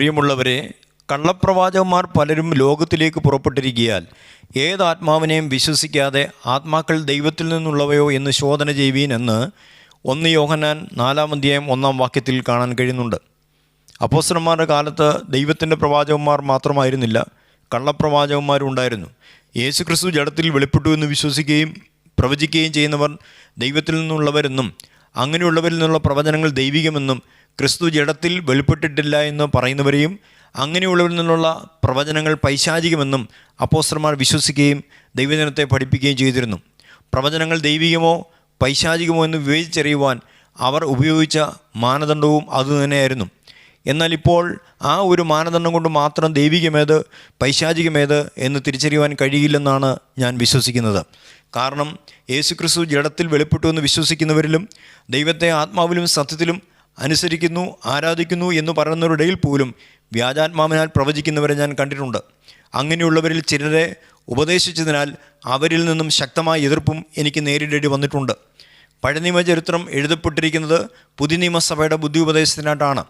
പ്രിയമുള്ളവരെ കള്ളപ്രവാചകന്മാർ പലരും ലോകത്തിലേക്ക് പുറപ്പെട്ടിരിക്കുകയാൽ ഏത് ആത്മാവിനെയും വിശ്വസിക്കാതെ ആത്മാക്കൾ ദൈവത്തിൽ നിന്നുള്ളവയോ എന്ന് ശോധന ചെയ്യുവീൻ എന്ന് ഒന്ന് യോഹനാൻ നാലാം അധ്യായം ഒന്നാം വാക്യത്തിൽ കാണാൻ കഴിയുന്നുണ്ട്. അപ്പോസ്റ്റർമാരുടെ കാലത്ത് ദൈവത്തിന്റെ പ്രവാചകന്മാർ മാത്രമായിരുന്നില്ല കള്ളപ്രവാചകന്മാരും ഉണ്ടായിരുന്നു. യേശു ക്രിസ്തു ജഡത്തിൽ വെളിപ്പെട്ടു എന്ന് വിശ്വസിക്കുകയും പ്രവചിക്കുകയും ചെയ്യുന്നവർ ദൈവത്തിൽ നിന്നുള്ളവരെന്നും അങ്ങനെയുള്ളവരിൽ നിന്നുള്ള പ്രവചനങ്ങൾ ദൈവികമെന്നും ക്രിസ്തു ജഡത്തിൽ വെളിപ്പെട്ടിട്ടില്ല എന്ന് പറയുന്നവരെയും അങ്ങനെയുള്ളവരിൽ നിന്നുള്ള പ്രവചനങ്ങൾ പൈശാചികമെന്നും അപ്പോസ്റ്റർമാർ വിശ്വസിക്കുകയും ദൈവജനത്തെ പഠിപ്പിക്കുകയും ചെയ്തിരുന്നു. പ്രവചനങ്ങൾ ദൈവികമോ പൈശാചികമോ എന്ന് വിവേചിച്ചറിയുവാൻ അവർ ഉപയോഗിച്ച മാനദണ്ഡവും അതുതന്നെയായിരുന്നു. എന്നാൽ ഇപ്പോൾ ആ ഒരു മാനദണ്ഡം കൊണ്ട് മാത്രം ദൈവികമേത് പൈശാചികമേത് എന്ന് തിരിച്ചറിയുവാൻ കഴിയില്ലെന്നാണ് ഞാൻ വിശ്വസിക്കുന്നത്. കാരണം യേശുക്രിസ്തു ജഡത്തിൽ വെളിപ്പെട്ടു എന്ന് വിശ്വസിക്കുന്നവരിലും ദൈവത്തെ ആത്മാവിലും സത്യത്തിലും അനുസരിക്കുന്നു ആരാധിക്കുന്നു എന്ന് പറയുന്നവരുടെ ഇടയിൽ പോലും വ്യാജാത്മാവിനാൽ പ്രവചിക്കുന്നവരെ ഞാൻ കണ്ടിട്ടുണ്ട്. അങ്ങനെയുള്ളവരിൽ ചിലരെ ഉപദേശിച്ചതിനാൽ അവരിൽ നിന്നും ശക്തമായ എതിർപ്പും എനിക്ക് നേരിടേണ്ടി വന്നിട്ടുണ്ട്. പഴയ നിയമചരിത്രം എഴുതപ്പെട്ടിരിക്കുന്നത് പുതിയ നിയമസഭയുടെ ബുദ്ധി ഉപദേശത്തിനായിട്ടാണ്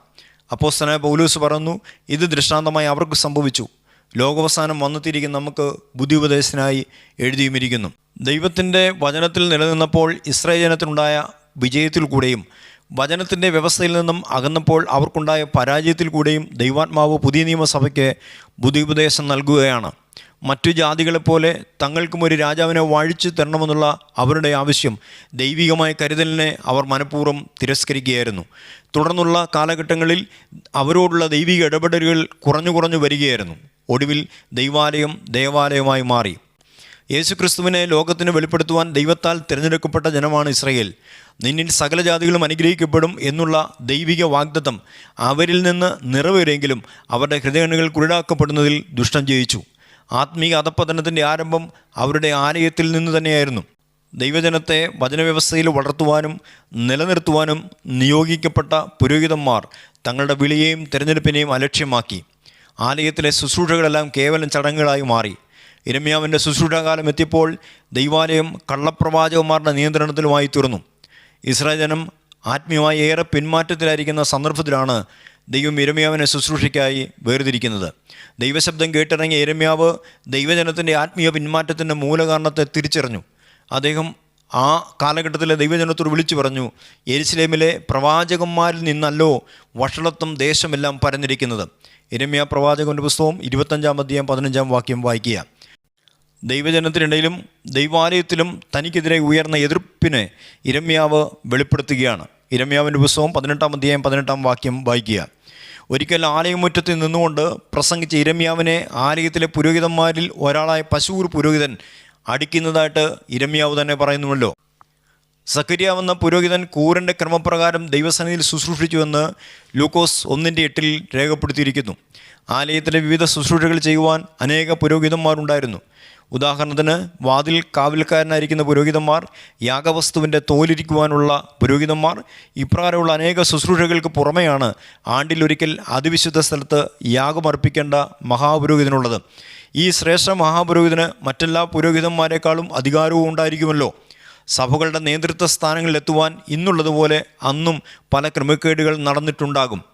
അപ്പോസ്തനായ പൗലൂസ് പറഞ്ഞു ഇത് ദൃഷ്ടാന്തമായി അവർക്ക് സംഭവിച്ചു. ലോകവസാനം വന്നെത്തിയിരിക്കുന്ന നമുക്ക് ബുദ്ധി ഉപദേശത്തിനായി എഴുതിയുമിരിക്കുന്നു. ദൈവത്തിന്റെ വചനത്തിൽ നിലനിന്നപ്പോൾ ഇസ്രായേൽ ജനത്തിനുണ്ടായ വിജയത്തിൽ കൂടെയും വചനത്തിന്റെ വ്യവസ്ഥയിൽ നിന്നും അകന്നപ്പോൾ അവർക്കുണ്ടായ പരാജയത്തിൽ കൂടെയും ദൈവാത്മാവ് പുതിയ നിയമസഭയ്ക്ക് ബുദ്ധി ഉപദേശം നൽകുകയാണ്. മറ്റു ജാതികളെപ്പോലെ തങ്ങൾക്കും ഒരു രാജാവിനെ വാഴിച്ചു തരണമെന്നുള്ള അവരുടെ ആവശ്യം ദൈവികമായ കരുതലിനെ അവർ മനഃപൂർവം തിരസ്കരിക്കുകയായിരുന്നു. തുടർന്നുള്ള കാലഘട്ടങ്ങളിൽ അവരോടുള്ള ദൈവിക ഇടപെടലുകൾ കുറഞ്ഞു കുറഞ്ഞു വരികയായിരുന്നു. ഒടുവിൽ ദൈവാലയം ദേവാലയമായി മാറി. യേശുക്രിസ്തുവിനെ ലോകത്തിന് വെളിപ്പെടുത്തുവാൻ ദൈവത്താൽ തിരഞ്ഞെടുക്കപ്പെട്ട ജനമാണ് ഇസ്രയേൽ. നിന്നിൽ സകല ജാതികളും അനുഗ്രഹിക്കപ്പെടും എന്നുള്ള ദൈവിക വാഗ്ദത്തം അവരിൽ നിന്ന് നിറവേറിയെങ്കിലും അവരുടെ ഹൃദയങ്ങൾ കുരുടാക്കപ്പെടുന്നതിൽ ദുഷ്ടം ജയിച്ചു. ആത്മീക അധപ്പതനത്തിന്റെ ആരംഭം അവരുടെ ആലയത്തിൽ നിന്ന് തന്നെയായിരുന്നു. ദൈവജനത്തെ വചനവ്യവസ്ഥയിൽ വളർത്തുവാനും നിലനിർത്തുവാനും നിയോഗിക്കപ്പെട്ട പുരോഹിതന്മാർ തങ്ങളുടെ വിളിയെയും തിരഞ്ഞെടുപ്പിനെയും അലക്ഷ്യമാക്കി. ആലയത്തിലെ ശുശ്രൂഷകളെല്ലാം കേവലം ചടങ്ങുകളായി മാറി. ഇരമ്യാവിന്റെ ശുശ്രൂഷാകാലം എത്തിയപ്പോൾ ദൈവാലയം കള്ളപ്രവാചകന്മാരുടെ നിയന്ത്രണത്തിലുമായി തീർന്നു ഇസ്രായേൽ ജനം ആത്മീയമായി ഏറെ പിന്മാറ്റത്തിലായിരിക്കുന്ന സന്ദർഭത്തിലാണ് ദൈവം ഇരമ്യാവിനെ ശുശ്രൂഷയ്ക്കായി വേർതിരിക്കുന്നത്. ദൈവശബ്ദം കേട്ടിറങ്ങിയ ഇരമ്യാവ് ദൈവജനത്തിന്റെ ആത്മീയ പിന്മാറ്റത്തിന്റെ മൂലകാരണത്തെ തിരിച്ചറിഞ്ഞു. അദ്ദേഹം ആ കാലഘട്ടത്തിലെ ദൈവജനത്തോട് വിളിച്ചു പറഞ്ഞു എരിശിലേമിലെ പ്രവാചകന്മാരിൽ നിന്നല്ലോ വഷളത്വം ദേശമെല്ലാം പരന്നിരിക്കുന്നത്. ഇരമ്യ പ്രവാചകന്റെ പുസ്തകം ഇരുപത്തഞ്ചാം അധ്യായം പതിനഞ്ചാം വാക്യം വായിക്കുക. ദൈവജനത്തിനിടയിലും ദൈവാലയത്തിലും തനിക്കെതിരെ ഉയർന്ന എതിർപ്പിനെ ഇരമ്യാവ് വെളിപ്പെടുത്തുകയാണ്. ഇരമ്യാവിന്റെ പുസ്തകം പതിനെട്ടാം അധ്യായം പതിനെട്ടാം വാക്യം വായിക്കുക. ഒരിക്കൽ ആലയമുറ്റത്തിൽ നിന്നുകൊണ്ട് പ്രസംഗിച്ച ഇരമ്യാവിനെ ആലയത്തിലെ പുരോഹിതന്മാരിൽ ഒരാളായ പശൂർ പുരോഹിതൻ അടിക്കുന്നതായിട്ട് ഇരമ്യാവ് തന്നെ പറയുന്നുവല്ലോ. സക്കരിയാവെന്ന പുരോഹിതൻ കൂരന്റെ ക്രമപ്രകാരം ദൈവസന്നിധിയിൽ ശുശ്രൂഷിച്ചുവെന്ന് ലൂക്കോസ് ഒന്നിന്റെ എട്ടിൽ രേഖപ്പെടുത്തിയിരിക്കുന്നു. ആലയത്തിലെ വിവിധ ശുശ്രൂഷകൾ ചെയ്യുവാൻ അനേക പുരോഹിതന്മാരുണ്ടായിരുന്നു. ഉദാഹരണത്തിന് വാതിൽ കാവൽക്കാരനായിരിക്കുന്ന പുരോഹിതന്മാർ യാഗവസ്തുവിന്റെ തോലിരിക്കുവാനുള്ള പുരോഹിതന്മാർ ഇപ്രകാരമുള്ള അനേക ശുശ്രൂഷകൾക്ക് പുറമെയാണ് ആണ്ടിലൊരിക്കൽ അതിവിശുദ്ധ സ്ഥലത്ത് യാഗമർപ്പിക്കേണ്ട മഹാപുരോഹിതനുള്ളത്. ഈ ശ്രേഷ്ഠ മഹാപുരോഹിതന് മറ്റെല്ലാ പുരോഹിതന്മാരെക്കാളും അധികാരവും ഉണ്ടായിരിക്കുമല്ലോ. സഭകളുടെ നേതൃത്വ സ്ഥാനങ്ങളിലെത്തുവാൻ ഇന്നുള്ളതുപോലെ അന്നും പല ക്രമക്കേടുകൾ നടന്നിട്ടുണ്ടാകും.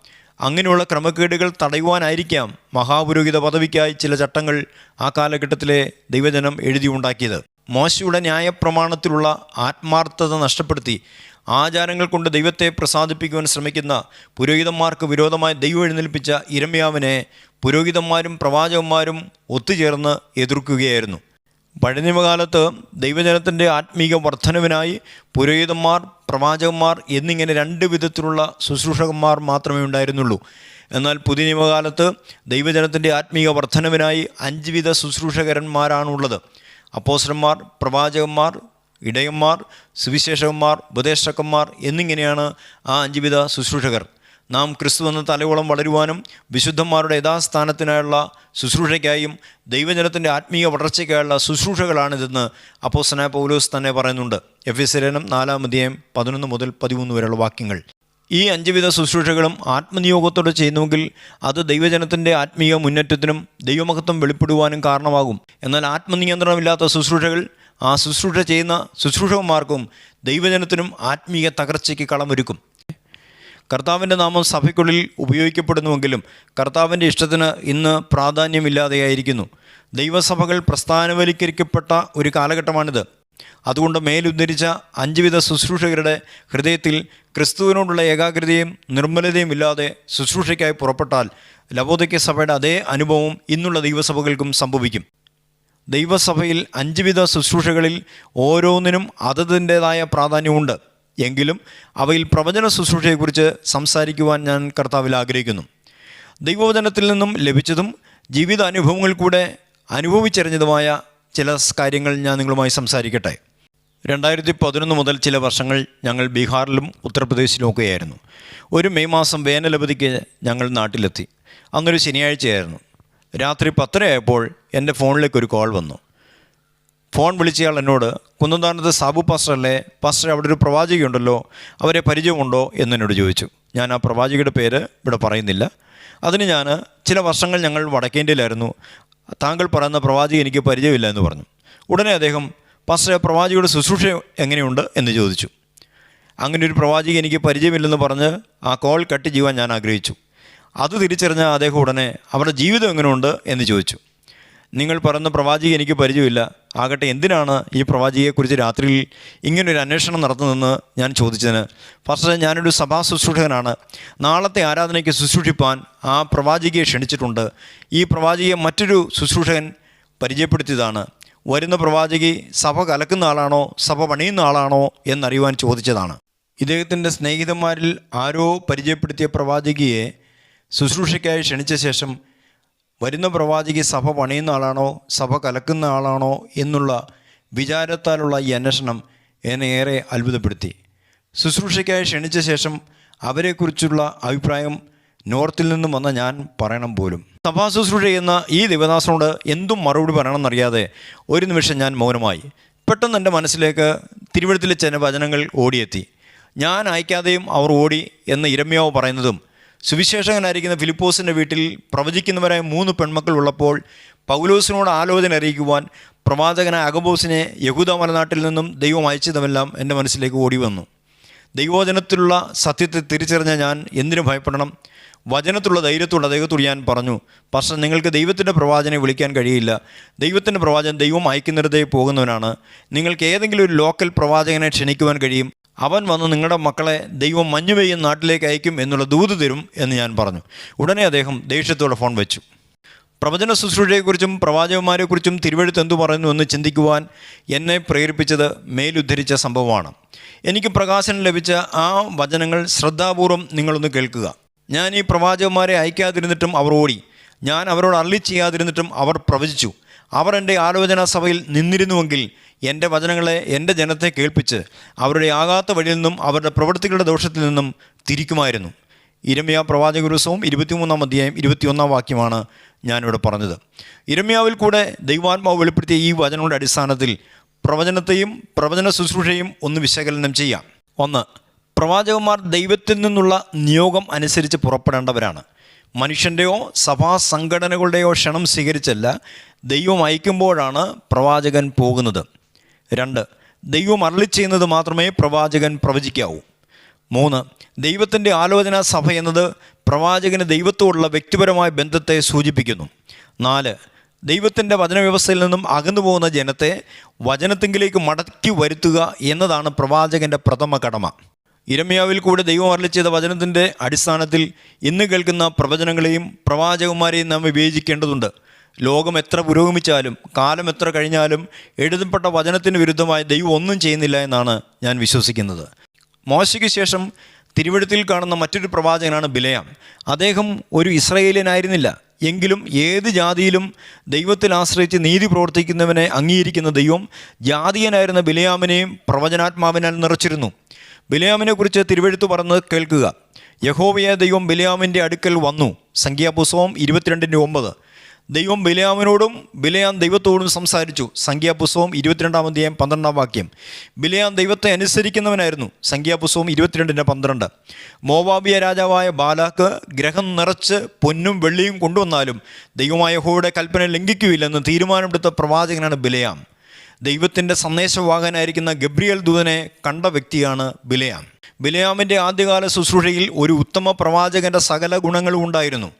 അങ്ങനെയുള്ള ക്രമക്കേടുകൾ തടയുവാനായിരിക്കാം മഹാപുരോഹിത പദവിക്കായി ചില ചട്ടങ്ങൾ ആ കാലഘട്ടത്തിലെ ദൈവജനം എഴുതിയുണ്ടാക്കിയത്. മോശയുടെ ന്യായപ്രമാണത്തിലുള്ള ആത്മാർത്ഥത നഷ്ടപ്പെടുത്തി ആചാരങ്ങൾ കൊണ്ട് ദൈവത്തെ പ്രസാദിപ്പിക്കുവാൻ ശ്രമിക്കുന്ന പുരോഹിതന്മാർക്ക് വിരോധമായി ദൈവം എഴുന്നേൽപ്പിച്ച ഇരമ്യാവിനെ പുരോഹിതന്മാരും പ്രവാചകന്മാരും ഒത്തുചേർന്ന് എതിർക്കുകയായിരുന്നു. പഴനിമകാലത്ത് ദൈവജനത്തിന്റെ ആത്മീക വർധനവിനായി പുരോഹിതന്മാർ പ്രവാചകന്മാർ എന്നിങ്ങനെ രണ്ട് വിധത്തിലുള്ള ശുശ്രൂഷകന്മാർ മാത്രമേ ഉണ്ടായിരുന്നുള്ളൂ. എന്നാൽ പുതിയ നിയമകാലത്ത് ദൈവജനത്തിന്റെ ആത്മീക വർധനവിനായി അഞ്ച് വിധ ശുശ്രൂഷകരന്മാരാണുള്ളത്. അപ്പോസ്റ്റന്മാർ പ്രവാചകന്മാർ ഇടയന്മാർ സുവിശേഷകന്മാർ ഉപദേശകന്മാർ എന്നിങ്ങനെയാണ് ആ അഞ്ച് വിധ ശുശ്രൂഷകർ. നാം ക്രിസ്തു എന്ന തലയോളം വളരുവാനും വിശുദ്ധന്മാരുടെ യഥാസ്ഥാനത്തിനായുള്ള ശുശ്രൂഷയ്ക്കായും ദൈവജനത്തിന്റെ ആത്മീയ വളർച്ചയ്ക്കായുള്ള ശുശ്രൂഷകളാണിതെന്ന് അപ്പോസന പൗലോസ് തന്നെ പറയുന്നുണ്ട്. എഫ് എസ് ലേനം നാലാം അധ്യായം പതിനൊന്ന് മുതൽ പതിമൂന്ന് വരെയുള്ള വാക്യങ്ങൾ. ഈ അഞ്ചുവിധ ശുശ്രൂഷകളും ആത്മനിയോഗത്തോടെ ചെയ്യുന്നുവെങ്കിൽ അത് ദൈവജനത്തിന്റെ ആത്മീയ മുന്നേറ്റത്തിനും ദൈവമഹത്വം വെളിപ്പെടുവാനും കാരണമാകും. എന്നാൽ ആത്മനിയന്ത്രണമില്ലാത്ത ശുശ്രൂഷകൾ ആ ശുശ്രൂഷ ചെയ്യുന്ന ശുശ്രൂഷകന്മാർക്കും ദൈവജനത്തിനും ആത്മീയ തകർച്ചയ്ക്ക് കളമൊരുക്കും. കർത്താവിന്റെ നാമം സഭയ്ക്കുള്ളിൽ ഉപയോഗിക്കപ്പെടുന്നുവെങ്കിലും കർത്താവിന്റെ ഇഷ്ടത്തിന് ഇന്ന് പ്രാധാന്യമില്ലാതെയായിരിക്കുന്നു. ദൈവസഭകൾ പ്രസ്ഥാനവൽക്കരിക്കപ്പെട്ട ഒരു കാലഘട്ടമാണിത്. അതുകൊണ്ട് മേലുദ്ധരിച്ച അഞ്ചുവിധ ശുശ്രൂഷകരുടെ ഹൃദയത്തിൽ ക്രിസ്തുവിനോടുള്ള ഏകാഗ്രതയും നിർമ്മലതയും ഇല്ലാതെ ശുശ്രൂഷയ്ക്കായി പുറപ്പെട്ടാൽ ലവോദയ്ക്ക സഭയുടെ അതേ അനുഭവം ഇന്നുള്ള ദൈവസഭകൾക്കും സംഭവിക്കും. ദൈവസഭയിൽ അഞ്ചുവിധ ശുശ്രൂഷകളിൽ ഓരോന്നിനും അതതിന്റേതായ പ്രാധാന്യമുണ്ട്. എങ്കിലും അവയിൽ പ്രവചന ശുശ്രൂഷയെക്കുറിച്ച് സംസാരിക്കുവാൻ ഞാൻ കർത്താവിൽ ആഗ്രഹിക്കുന്നു. ദൈവവചനത്തിൽ നിന്നും ലഭിച്ചതും ജീവിത അനുഭവങ്ങൾ കൂടെ അനുഭവിച്ചറിഞ്ഞതുമായ ചില കാര്യങ്ങൾ ഞാൻ നിങ്ങളുമായി സംസാരിക്കട്ടെ. രണ്ടായിരത്തി പതിനൊന്ന് മുതൽ ചില വർഷങ്ങൾ ഞങ്ങൾ ബീഹാറിലും ഉത്തർപ്രദേശിലും ഒക്കെയായിരുന്നു. ഒരു മെയ് മാസം വേനലവധിക്ക് ഞങ്ങൾ നാട്ടിലെത്തി. അന്നൊരു ശനിയാഴ്ചയായിരുന്നു. രാത്രി പത്തരയായപ്പോൾ എന്റെ ഫോണിലേക്ക് ഒരു കോൾ വന്നു. ഫോൺ വിളിച്ചയാൾ എന്നോട് കുന്നന്താനത്ത് സാബു പാസ്റ്ററല്ലേ? പാസ്റ്റർ അവിടെ ഒരു പ്രവാചകയുണ്ടല്ലോ. അവരെ പരിചയമുണ്ടോ എന്നോട് ചോദിച്ചു. ഞാൻ ആ പ്രവാചകയുടെ പേര് ഇവിടെ പറയുന്നില്ല. അതിന് ഞാൻ ചില വർഷങ്ങൾ ഞങ്ങൾ വടക്കേന്ത്യയിലായിരുന്നു. താങ്കൾ പറയുന്ന പ്രവാചക എനിക്ക് പരിചയമില്ല എന്ന് പറഞ്ഞു. ഉടനെ അദ്ദേഹം പാസ്റ്റർ പ്രവാചകയുടെ ശുശ്രൂഷ എങ്ങനെയുണ്ട്? എന്ന് ചോദിച്ചു. അങ്ങനെ ഒരു പ്രവാചക എനിക്ക് പരിചയമില്ലെന്ന് പറഞ്ഞ് ആ കോൾ കട്ട് ചെയ്യുവാൻ ഞാൻ ആഗ്രഹിച്ചു. അത് തിരിച്ചറിഞ്ഞ അദ്ദേഹം ഉടനെ അവരുടെ ജീവിതം എങ്ങനെയുണ്ട്? എന്ന് ചോദിച്ചു. നിങ്ങൾ പറയുന്ന പ്രവാചക എനിക്ക് പരിചയമില്ല. ആകട്ടെ എന്തിനാണ് ഈ പ്രവാചകയെക്കുറിച്ച് രാത്രിയിൽ ഇങ്ങനൊരു അന്വേഷണം നടത്തുന്നതെന്ന് ഞാൻ ചോദിച്ചതിന്? ഫസ്റ്റ് ഞാനൊരു സഭാ ശുശ്രൂഷകനാണ്. നാളത്തെ ആരാധനയ്ക്ക് ശുശ്രൂഷിപ്പാൻ ആ പ്രവാചകയെ ക്ഷണിച്ചിട്ടുണ്ട്. ഈ പ്രവാചകയെ മറ്റൊരു ശുശ്രൂഷകൻ പരിചയപ്പെടുത്തിയതാണ്. വരുന്ന പ്രവാചകി സഭ കലക്കുന്ന ആളാണോ സഭ പണിയുന്ന ആളാണോ എന്നറിയുവാൻ ചോദിച്ചതാണ്. ഇദ്ദേഹത്തിന്റെ സ്നേഹിതന്മാരിൽ ആരോ പരിചയപ്പെടുത്തിയ പ്രവാചകിയെ ശുശ്രൂഷയ്ക്കായി ക്ഷണിച്ച ശേഷം വരുന്ന പ്രവാചകി സഭ പണിയുന്ന ആളാണോ? സഭ കലക്കുന്ന ആളാണോ? എന്നുള്ള വിചാരത്താലുള്ള ഈ അന്വേഷണം എന്നെ ഏറെ അത്ഭുതപ്പെടുത്തി. ശുശ്രൂഷയ്ക്കായി ക്ഷണിച്ച ശേഷം അവരെക്കുറിച്ചുള്ള അഭിപ്രായം നോർത്തിൽ നിന്നും വന്ന ഞാൻ പറയണം പോലും. സഭാ ശുശ്രൂഷ ചെയ്യുന്ന ഈ ദേവദാസനോട് എന്തും മറുപടി പറയണമെന്നറിയാതെ ഒരു നിമിഷം ഞാൻ മൗനമായി. പെട്ടെന്ന് എന്റെ മനസ്സിലേക്ക് തിരുവഴുത്തിലെ ചില വചനങ്ങൾ ഓടിയെത്തി. ഞാൻ അയക്കാതെയും അവർ ഓടി എന്ന് ഇരമ്യാവ് പറയുന്നതും സുവിശേഷകനായിരിക്കുന്ന ഫിലിപ്പോസിന്റെ വീട്ടിൽ പ്രവചിക്കുന്നവരായ മൂന്ന് പെൺമക്കൾ ഉള്ളപ്പോൾ പൗലോസിനോട് ആലോചന അറിയിക്കുവാൻ പ്രവാചകനായ അഗബോസിനെ യഹൂദ മലനാട്ടിൽ നിന്നും ദൈവം അയച്ചതുമെല്ലാം എന്റെ മനസ്സിലേക്ക് ഓടി വന്നു. ദൈവവചനത്തിലുള്ള സത്യത്തെ തിരിച്ചറിഞ്ഞ ഞാൻ എന്തിനു ഭയപ്പെടണം? വചനത്തുള്ള ധൈര്യത്തോടെ അദ്ദേഹത്തോട് ഞാൻ പറഞ്ഞു പക്ഷേ നിങ്ങൾക്ക് ദൈവത്തിന്റെ പ്രവാചനെ വിളിക്കാൻ കഴിയില്ല. ദൈവത്തിന്റെ പ്രവാചകൻ ദൈവം അയക്കുന്നിടത്തേ പോകുന്നവനാണ്. നിങ്ങൾക്ക് ഏതെങ്കിലും ഒരു ലോക്കൽ പ്രവാചകനെ ക്ഷണിക്കുവാൻ കഴിയും. അവൻ വന്ന് നിങ്ങളുടെ മക്കളെ ദൈവം മഞ്ഞു പെയ്യും നാട്ടിലേക്ക് അയക്കും എന്നുള്ള ദൂത് തരും എന്ന് ഞാൻ പറഞ്ഞു. ഉടനെ അദ്ദേഹം ദേഷ്യത്തോടെ ഫോൺ വെച്ചു. പ്രവചന ശുശ്രൂഷയെക്കുറിച്ചും പ്രവാചകന്മാരെക്കുറിച്ചും തിരുവഴുത്ത് എന്തു പറയുന്നു എന്ന് ചിന്തിക്കുവാൻ എന്നെ പ്രേരിപ്പിച്ചത് മേലുദ്ധരിച്ച സംഭവമാണ്. എനിക്ക് പ്രകാശനം ലഭിച്ച ആ വചനങ്ങൾ ശ്രദ്ധാപൂർവം നിങ്ങളൊന്ന് കേൾക്കുക. ഞാൻ ഈ പ്രവാചകന്മാരെ അയക്കാതിരുന്നിട്ടും അവർ ഓടി. ഞാൻ അവരോട് അള്ളി ചെയ്യാതിരുന്നിട്ടും അവർ പ്രവചിച്ചു. അവർ എന്റെ ആലോചനാ സഭയിൽ നിന്നിരുന്നുവെങ്കിൽ എന്റെ വചനങ്ങളെ എന്റെ ജനത്തെ കേൾപ്പിച്ച് അവരുടെ ആകാത്ത വഴിയിൽ നിന്നും അവരുടെ പ്രവൃത്തികളുടെ ദോഷത്തിൽ നിന്നും തിരിക്കുമായിരുന്നു. ഇരമ്യ ദിവസവും ഇരുപത്തിമൂന്നാം അധ്യായം ഇരുപത്തിയൊന്നാം വാക്യമാണ് ഞാനിവിടെ പറഞ്ഞത്. ഇരമ്യാവിൽ കൂടെ ദൈവാത്മാവ് വെളിപ്പെടുത്തിയ ഈ വചനങ്ങളുടെ അടിസ്ഥാനത്തിൽ പ്രവചനത്തെയും പ്രവചന ശുശ്രൂഷയും ഒന്ന് വിശകലനം ചെയ്യാം. ഒന്ന് പ്രവാചകന്മാർ ദൈവത്തിൽ നിന്നുള്ള നിയോഗം അനുസരിച്ച് പുറപ്പെടേണ്ടവരാണ്. മനുഷ്യന്റെയോ സഭാ സംഘടനകളുടെയോ ക്ഷണം സ്വീകരിച്ചല്ല. ദൈവം അയക്കുമ്പോഴാണ് പ്രവാചകൻ പോകുന്നത്. രണ്ട് ദൈവം അരളി ചെയ്യുന്നത് മാത്രമേ പ്രവാചകൻ പ്രവചിക്കാവൂ. മൂന്ന് ദൈവത്തിന്റെ ആലോചനാ സഭ എന്നത് പ്രവാചകന് ദൈവത്തോടുള്ള വ്യക്തിപരമായ ബന്ധത്തെ സൂചിപ്പിക്കുന്നു. നാല് ദൈവത്തിന്റെ വചനവ്യവസ്ഥയിൽ നിന്നും അകന്നു പോകുന്ന ജനത്തെ വചനത്തിങ്കിലേക്ക് മടക്കി വരുത്തുക എന്നതാണ് പ്രവാചകന്റെ പ്രഥമ കടമ. ഇരമ്യാവിൽ കൂടെ ദൈവം അരളി ചെയ്ത വചനത്തിന്റെ അടിസ്ഥാനത്തിൽ ഇന്ന് കേൾക്കുന്ന പ്രവചനങ്ങളെയും പ്രവാചകന്മാരെയും നാം വിവേചിക്കേണ്ടതുണ്ട്. ലോകം എത്ര പുരോഗമിച്ചാലും കാലം എത്ര കഴിഞ്ഞാലും എഴുതപ്പെട്ട വചനത്തിന് വിരുദ്ധമായി ദൈവം ഒന്നും ചെയ്യുന്നില്ല എന്നാണ് ഞാൻ വിശ്വസിക്കുന്നത്. മോശയ്ക്ക് ശേഷം തിരുവഴുത്തിൽ കാണുന്ന മറ്റൊരു പ്രവാചകനാണ് ബിലയാം. അദ്ദേഹം ഒരു ഇസ്രയേലിയനായിരുന്നില്ല. എങ്കിലും ഏത് ജാതിയിലും ദൈവത്തിൽ ആശ്രയിച്ച് നീതി പ്രവർത്തിക്കുന്നവനെ അംഗീകരിക്കുന്ന ദൈവം ജാതീയനായിരുന്ന ബിലയാമിനെയും പ്രവചനാത്മാവിനാൽ നിറച്ചിരുന്നു. ബിലയാമിനെക്കുറിച്ച് തിരുവഴുത്ത് പറഞ്ഞ് കേൾക്കുക. യഹോവയ ദൈവം ബിലയാമിന്റെ അടുക്കൽ വന്നു. സംഖ്യാപുസ്തകം ഇരുപത്തിരണ്ടിന്റെ ഒമ്പത്. ദൈവം ബിലയാമിനോടും ബിലയാം ദൈവത്തോടും സംസാരിച്ചു. സംഖ്യാപുസ്തകം ഇരുപത്തിരണ്ടാം അധ്യായം പന്ത്രണ്ടാം വാക്യം. ബിലയാം ദൈവത്തെ അനുസരിക്കുന്നവനായിരുന്നു. സംഖ്യാപുസ്തകം ഇരുപത്തിരണ്ടിന്റെ പന്ത്രണ്ട്. മോവാബിയ രാജാവായ ബാലാക്ക് ഗ്രഹം നിറച്ച് പൊന്നും വെള്ളിയും കൊണ്ടുവന്നാലും ദൈവമായ ഹോയുടെ കൽപ്പന ലംഘിക്കുകയില്ലെന്ന് തീരുമാനമെടുത്ത പ്രവാചകനാണ് ബിലയാം. ദൈവത്തിന്റെ സന്ദേശവാഹനായിരിക്കുന്ന ഗബ്രിയൽ ദൂതനെ കണ്ട വ്യക്തിയാണ് ബിലയാം. ബിലയാമിന്റെ ആദ്യകാല ശുശ്രൂഷയിൽ ഒരു ഉത്തമ പ്രവാചകന്റെ സകല ഗുണങ്ങളും ഉണ്ടായിരുന്നു.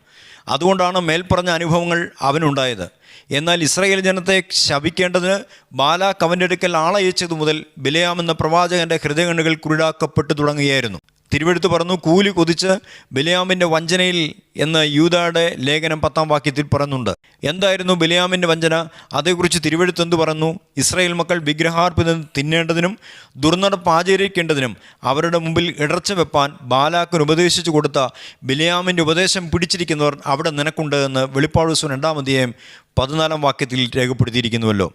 അതുകൊണ്ടാണ് മേൽപ്പറഞ്ഞ അനുഭവങ്ങൾ അവനുണ്ടായത്. എന്നാൽ ഇസ്രയേൽ ജനത്തെ ശപിക്കേണ്ടതിന് ബാലാക്ക് അവന്റെ അടുക്കൽ ആളയച്ചതു മുതൽ ബിലയാം എന്ന പ്രവാചകന്റെ ഹൃദയകണ്ണുകൾ കുരുടാക്കപ്പെട്ടു തുടങ്ങുകയായിരുന്നു. തിരുവെടുത്ത് പറഞ്ഞു കൂലി കൊതിച്ച് ബിലയാമിന്റെ വഞ്ചനയിൽ എന്ന് യൂതയുടെ ലേഖനം പത്താം വാക്യത്തിൽ പറയുന്നുണ്ട്. എന്തായിരുന്നു ബിലയാമിന്റെ വഞ്ചന? അതേക്കുറിച്ച് തിരുവെടുത്ത് എന്ത് പറഞ്ഞു? ഇസ്രായേൽ മക്കൾ വിഗ്രഹാർപ്പിത തിന്നേണ്ടതിനും ദുർനടപ്പ് ആചരിക്കേണ്ടതിനും അവരുടെ മുമ്പിൽ ഇടർച്ച വെപ്പാൻ ബാലാക്കിന് ഉപദേശിച്ചു കൊടുത്ത ബിലയാമിന്റെ ഉപദേശം പിടിച്ചിരിക്കുന്നവർ അവിടെ നിനക്കുണ്ട് എന്ന് വെളിപ്പാട് ദിവസം അധ്യായം പതിനാലാം വാക്യത്തിൽ രേഖപ്പെടുത്തിയിരിക്കുന്നുവല്ലോ.